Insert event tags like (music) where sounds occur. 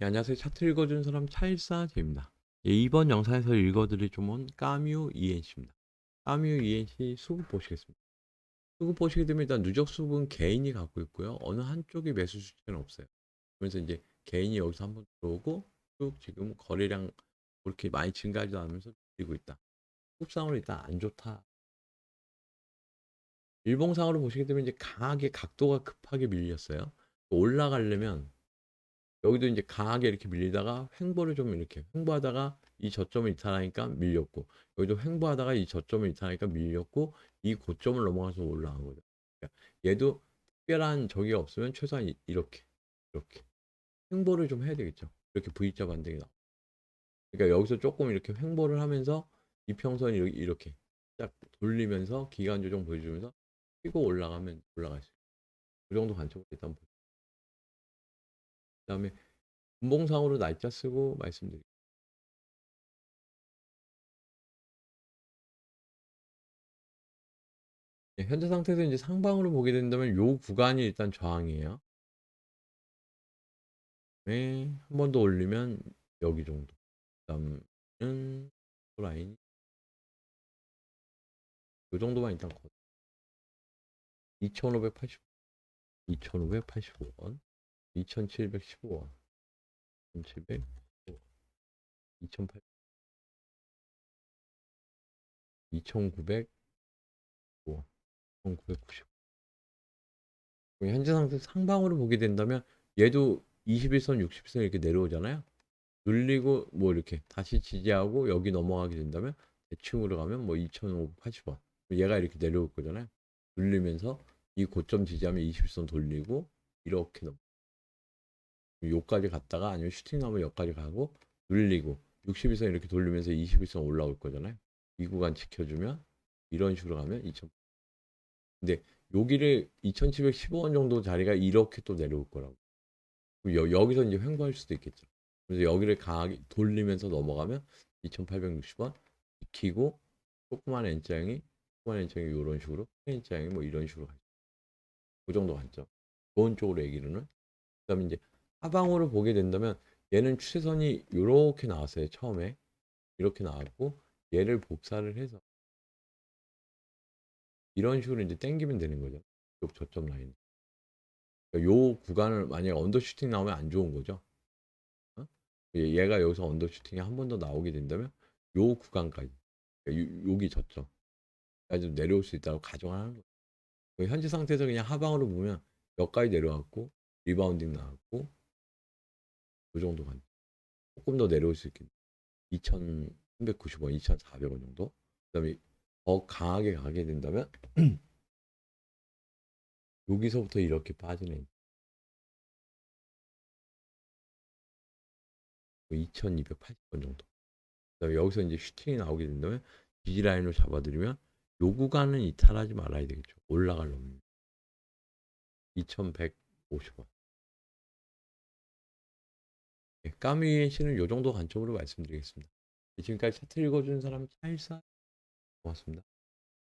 네, 안녕하세요. 차트 읽어주는 사람 차일사제입니다. 예, 이번 영상에서 읽어드릴 종목은 까뮤 ENC입니다. 까뮤 ENC 수급 보시겠습니다. 수급 보시게 되면 일단 누적 수급은 개인이 갖고 있고요. 어느 한쪽이 매수 수치는 없어요. 그래서 이제 개인이 여기서 한번 들어오고 쭉 지금 거래량 그렇게 많이 증가하지도 않으면서 밀리고 있다. 수급상으로 일단 안 좋다. 일봉상으로 보시게 되면 이제 강하게 각도가 급하게 밀렸어요. 올라가려면 여기도 이제 강하게 이렇게 밀리다가 횡보를 좀 이렇게 횡보하다가 이 저점을 이탈하니까 밀렸고 여기도 횡보하다가 이 저점을 이탈하니까 밀렸고 이 고점을 넘어가서 올라간 거죠. 그러니까 얘도 특별한 적이 없으면 최소한 이- 이렇게 이렇게 횡보를 좀 해야 되겠죠. 이렇게 V자 반등이 나. 그러니까 여기서 조금 이렇게 횡보를 하면서 이평선이 이렇게, 딱 돌리면서 기간 조정 보여주면서 치고 올라가면 올라갈 수 있어요. 그 정도 관점으로 일단 보. 그다음에 분봉상으로 날짜 쓰고 말씀드릴게요. 네, 현재 상태에서 이제 상방으로 보게 된다면 요 구간이 일단 저항이에요. 네, 한번 더 올리면 여기 정도. 그다음은 라인 요 정도만 일단 거. 2,580 2,585원 2,715원 2,700 2,800 2,900 1990. 현재 상태 상방으로 보게 된다면 얘도 21선, 60선 이렇게 내려오잖아요. 눌리고 뭐 이렇게 다시 지지하고 여기 넘어가게 된다면 대충으로 가면 뭐 2,580원. 얘가 이렇게 내려올 거잖아요. 눌리면서 이 고점 지지하면 21선 돌리고 이렇게 넘. 요까지 갔다가 아니면 슈팅 나면 여기까지 가고 눌리고 61선 이렇게 돌리면서 21선 올라올 거잖아요. 이 구간 지켜주면 이런 식으로 가면 2,000. 근데 여기를 2,715원 정도 자리가 이렇게 또 내려올 거라고. 여, 여기서 이제 횡보할 수도 있겠죠. 그래서 여기를 강하게 돌리면서 넘어가면 2,860원 지키고 조그만 N자형이 조그만 N자형이 이런 식으로 큰 N자형이 뭐 이런 식으로 가죠. 그 정도 관점. 좋은 쪽으로 얘기로는. 그다음에 이제 하방으로 보게 된다면 얘는 추세선이 이렇게 나왔어요. 처음에 이렇게 나왔고 얘를 복사를 해서 이런 식으로 이제 땡기면 되는 거죠. 요 저점 라인. 그러니까 요 구간을 만약에 언더슈팅 나오면 안 좋은 거죠. 어? 얘- 얘가 여기서 언더슈팅이 한 번 더 나오게 된다면 요 구간까지 그러니까 요, 여기 저점 까지 내려올 수 있다고 가정하는 거예요. 그 현재 상태에서 그냥 하방으로 보면 여기까지 내려왔고 리바운딩 나왔고 요 정도 간 조금 더 내려올 수 있겠네. 2,390원, 2,400원 정도. 그다음에 더 강하게 가게 된다면 (clears throat) 여기서부터 이렇게 빠지는 2,280원 정도. 그다음에 여기서 이제 슈팅이 나오게 된다면 지지 라인으로 잡아들이면 요 구간은 이탈하지 말아야 되겠죠. 올라갈 놈. 2,150원. 네, 까미엔 씨는 요 정도 관점으로 말씀드리겠습니다. 지금까지 차트 읽어준 사람 차일사 고맙습니다.